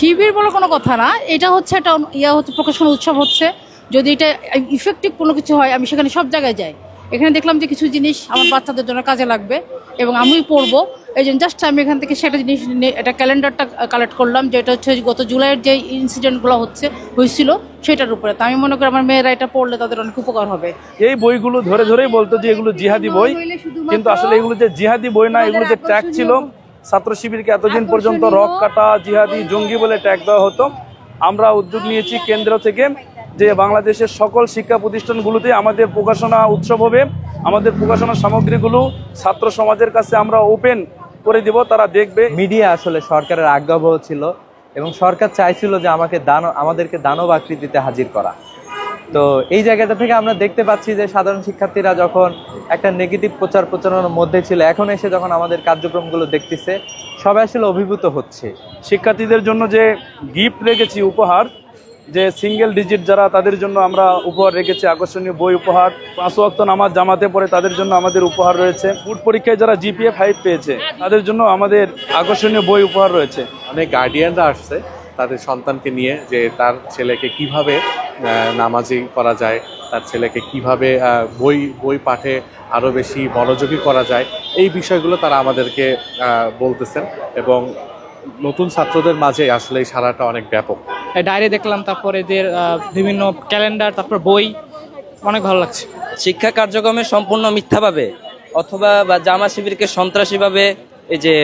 শিবির বলে কোনো কথা না। এটা হচ্ছে একটা ইয়া হচ্ছে প্রকাশনা উৎসব হচ্ছে। যদি এটা ইফেক্টিভ কোনো কিছু হয় আমি সেখানে সব জায়গায় যাই। এখানে দেখলাম যে কিছু জিনিস আমার বাচ্চাদের জন্য কাজে লাগবে এবং আমিও পড়ব। এই জন্য জাস্ট আমি এখান থেকে সেটা জিনিস নিয়ে একটা ক্যালেন্ডারটা কালেক্ট করলাম যেটা হচ্ছে গত জুলাইয়ের যে ইনসিডেন্টগুলো হচ্ছে হয়েছিল সেটার উপরে। তো আমি মনে করি আমার মেয়েরা এটা পড়লে তাদের অনেক উপকার হবে। এই বইগুলো ধরে ধরেই বলতো যে এগুলো জিহাদি বই কিন্তু আসলে এগুলো যে জিহাদি বই না এগুলো যে ট্যাগ ছিল ছাত্র শিবিরকে এতদিন পর্যন্ত রক কাটা জিহাদি জঙ্গি বলে ট্যাগ দেওয়া হতো। আমরা উদ্যোগ নিয়েছি কেন্দ্র থেকে যে বাংলাদেশের সকল শিক্ষা প্রতিষ্ঠানগুলোতে আমাদের প্রকাশনা উৎসব হবে। আমাদের প্রকাশনা সামগ্রীগুলো ছাত্র সমাজের কাছে আমরা ওপেন করে দিব তারা দেখবে। মিডিয়া আসলে সরকারের আজ্ঞাবহ ছিল এবং সরকার চাইছিল যে আমাকে দান আমাদেরকে দানব আকৃতিতে হাজির করা। তো এই জায়গাটা থেকে আমরা দেখতে পাচ্ছি যে সাধারণ শিক্ষার্থীরা যখন একটা নেগেটিভ প্রচার প্রচারণার মধ্যে ছিল এখন এসে যখন আমাদের কার্যক্রমগুলো দেখতেছে সবাই আসলে অভিভূত হচ্ছে। শিক্ষার্থীদের জন্য যে গিফট রেখেছি উপহার যে সিঙ্গেল ডিজিট যারা তাদের জন্য আমরা উপহার রেখেছি আকর্ষণীয় বই উপহার পাঁচ ওয়াক্ত নামাজ জামাতে পড়ে তাদের জন্য আমাদের উপহার রয়েছে। ফুড পরীক্ষায় যারা জিপিএ ফাইভ পেয়েছে তাদের জন্য আমাদের আকর্ষণীয় বই উপহার রয়েছে। অনেক গার্ডিয়ানরা আসছে তাদের সন্তানকে নিয়ে যে তার ছেলেকে কীভাবে নামাজি করা যায় তার ছেলেকে কীভাবে বই বই পাঠে আরও বেশি মনোযোগী করা যায় এই বিষয়গুলো তারা আমাদেরকে বলতেছেন এবং নতুন ছাত্রদের মাঝে আসলে এই সারাটা অনেক ব্যাপক। ডায়েরি দেখলাম তারপরে এদের বিভিন্ন ক্যালেন্ডার তারপর বই অনেক ভালো লাগছে। শিক্ষা কার্যক্রমে সম্পূর্ণ মিথ্যাভাবে অথবা বা জামা শিবিরকে সন্ত্রাসীভাবে এই যে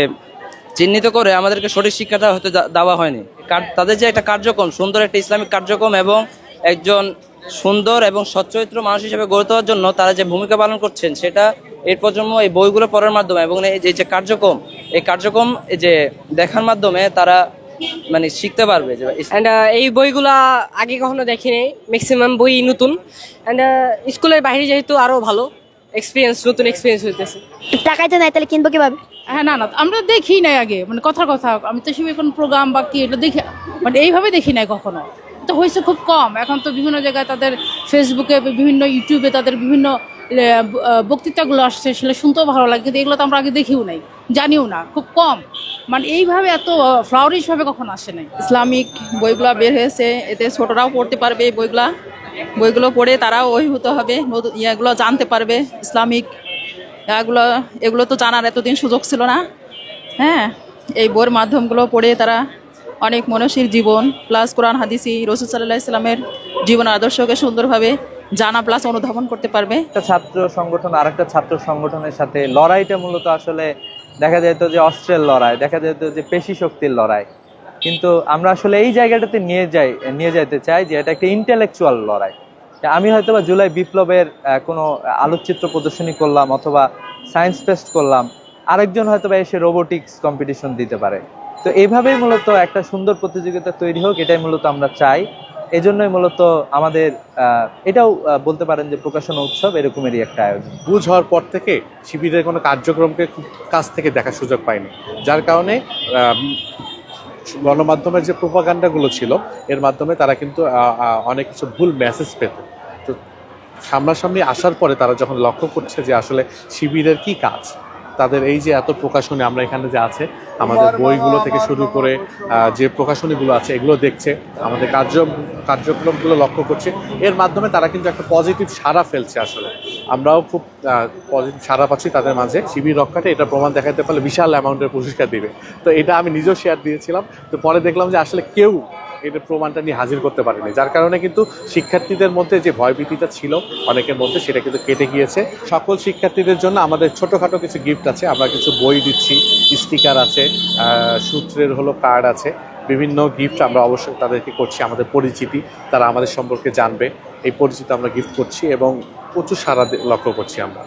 চিহ্নিত করে আমাদেরকে সঠিক শিক্ষাটা হয়তো দেওয়া হয়নি। কার- তাদের যে একটা কার্যক্রম সুন্দর একটা ইসলামিক কার্যক্রম এবং একজন সুন্দর এবং সচ্চরিত্র মানুষ হিসেবে গড়ে তোলার জন্য তারা যে ভূমিকা পালন করছেন সেটা এর প্রজন্ম এই বইগুলো পড়ার মাধ্যমে এবং এই যে যে কার্যক্রম এই কার্যক্রম এই যে দেখার মাধ্যমে তারা মানে শিখতে পারবে যে অ্যান্ড এই বইগুলা আগে কখনো দেখিনি ম্যাক্সিমাম বই নতুন। অ্যান্ড স্কুলের বাইরে যেহেতু আরও ভালো এক্সপিরিয়েন্স নতুন এক্সপিরিয়েন্স হইতেছে। টাকাই তো নাই তাহলে কিনবো কীভাবে? হ্যাঁ না না আমরা দেখি নাই আগে মানে কথার কথা আমি তো শিবির কোনো প্রোগ্রাম বা কি এটা দেখি মানে এইভাবে দেখি নাই কখনো। তো হয়েছে খুব কম। এখন তো বিভিন্ন জায়গায় তাদের ফেসবুকে বিভিন্ন ইউটিউবে তাদের বিভিন্ন বক্তৃতাগুলো আসছে, সেগুলো শুনতেও ভালো লাগে, কিন্তু এগুলো তো আমরা আগে দেখিও নাই, জানিও না, খুব কম। মানে এইভাবে এত ফ্লাওয়ারিশ ভাবে কখনো আসে নাই? ইসলামিক বইগুলো বের হয়েছে, এতে ছোটরাও পড়তে পারবে এই বইগুলা, বইগুলো পড়ে তারাও অভিভূত হবে ইয়েগুলো জানতে পারবে, ইসলামিক এগুলো এগুলো তো জানার এতদিন সুযোগ ছিল না হ্যাঁ এই বইয়ের মাধ্যমগুলো পড়ে তারা অনেক মনসির জীবন প্লাস কোরআন হাদিসি রসুল সাল্লাহ ইসলামের জীবন আদর্শকে সুন্দরভাবে জানা প্লাস অনুধাবন করতে পারবে। একটা ছাত্র সংগঠন আর একটা ছাত্র সংগঠনের সাথে লড়াইটা মূলত আসলে দেখা যেত যে অস্ত্রের লড়াই, দেখা যেত যে পেশি শক্তির লড়াই। কিন্তু আমরা আসলে এই জায়গাটাতে নিয়ে যাই, নিয়ে যাইতে চাই যে এটা একটা ইন্টেলেকচুয়াল লড়াই। আমি হয়তো বা জুলাই বিপ্লবের কোনো আলোকচিত্র প্রদর্শনী করলাম অথবা সায়েন্স ফেস্ট করলাম। আরেকজন হয়তো বা এসে রোবোটিক্স কম্পিটিশন দিতে পারে। তো এইভাবেই মূলত একটা সুন্দর প্রতিযোগিতা তৈরি হোক, এটাই মূলত আমরা চাই। এজন্যই মূলত আমাদের এটাও বলতে পারেন যে প্রকাশনা উৎসব এরকমেরই একটা আয়োজন। বুঝ হওয়ার পর থেকে শিবিরের কোনো কার্যক্রমকে কাছ থেকে দেখার সুযোগ পাইনি। যার কারণে গণমাধ্যমের যে প্রোপাগান্ডাগুলো ছিল, এর মাধ্যমে তারা কিন্তু অনেক কিছু ভুল মেসেজ পেত। তো সামনাসামনি আসার পরে তারা যখন লক্ষ্য করছে যে আসলে শিবিরের কি কাজ তাদের এই যে এত প্রকাশনী আমরা এখানে যে আছে, আমাদের বইগুলো থেকে শুরু করে যে প্রকাশনীগুলো আছে, এগুলো দেখছে, আমাদের কার্য কার্যক্রমগুলো লক্ষ্য করছে। এর মাধ্যমে তারা কিন্তু একটা পজিটিভ সাড়া ফেলছে আসলে। আমরাও খুব পজিটিভ সাড়া পাচ্ছি তাদের মাঝে। শিবির রক্ষাটা এটা প্রমাণ দেখাতে পারলে বিশাল অ্যামাউন্টের পুরস্কার দিবে। তো এটা আমি নিজেও শেয়ার দিয়েছিলাম। তো পরে দেখলাম যে আসলে কেউ এটার প্রমাণটা নিয়ে হাজির করতে পারেনি। যার কারণে কিন্তু শিক্ষার্থীদের মধ্যে যে ভয়ভীতিটা ছিল অনেকের মধ্যে, সেটা কিন্তু কেটে গিয়েছে। সকল শিক্ষার্থীদের জন্য আমাদের ছোটোখাটো কিছু গিফট আছে, আমরা কিছু বই দিচ্ছি স্টিকার আছে সূত্রের হলো কার্ড আছে, বিভিন্ন গিফট আমরা অবশ্যই তাদেরকে করছি, আমাদের পরিচিতি, তারা আমাদের সম্পর্কে জানবে। এই পরিচিতি আমরা গিফট করছি এবং প্রচুর সারা লক্ষ্য করছি আমরা।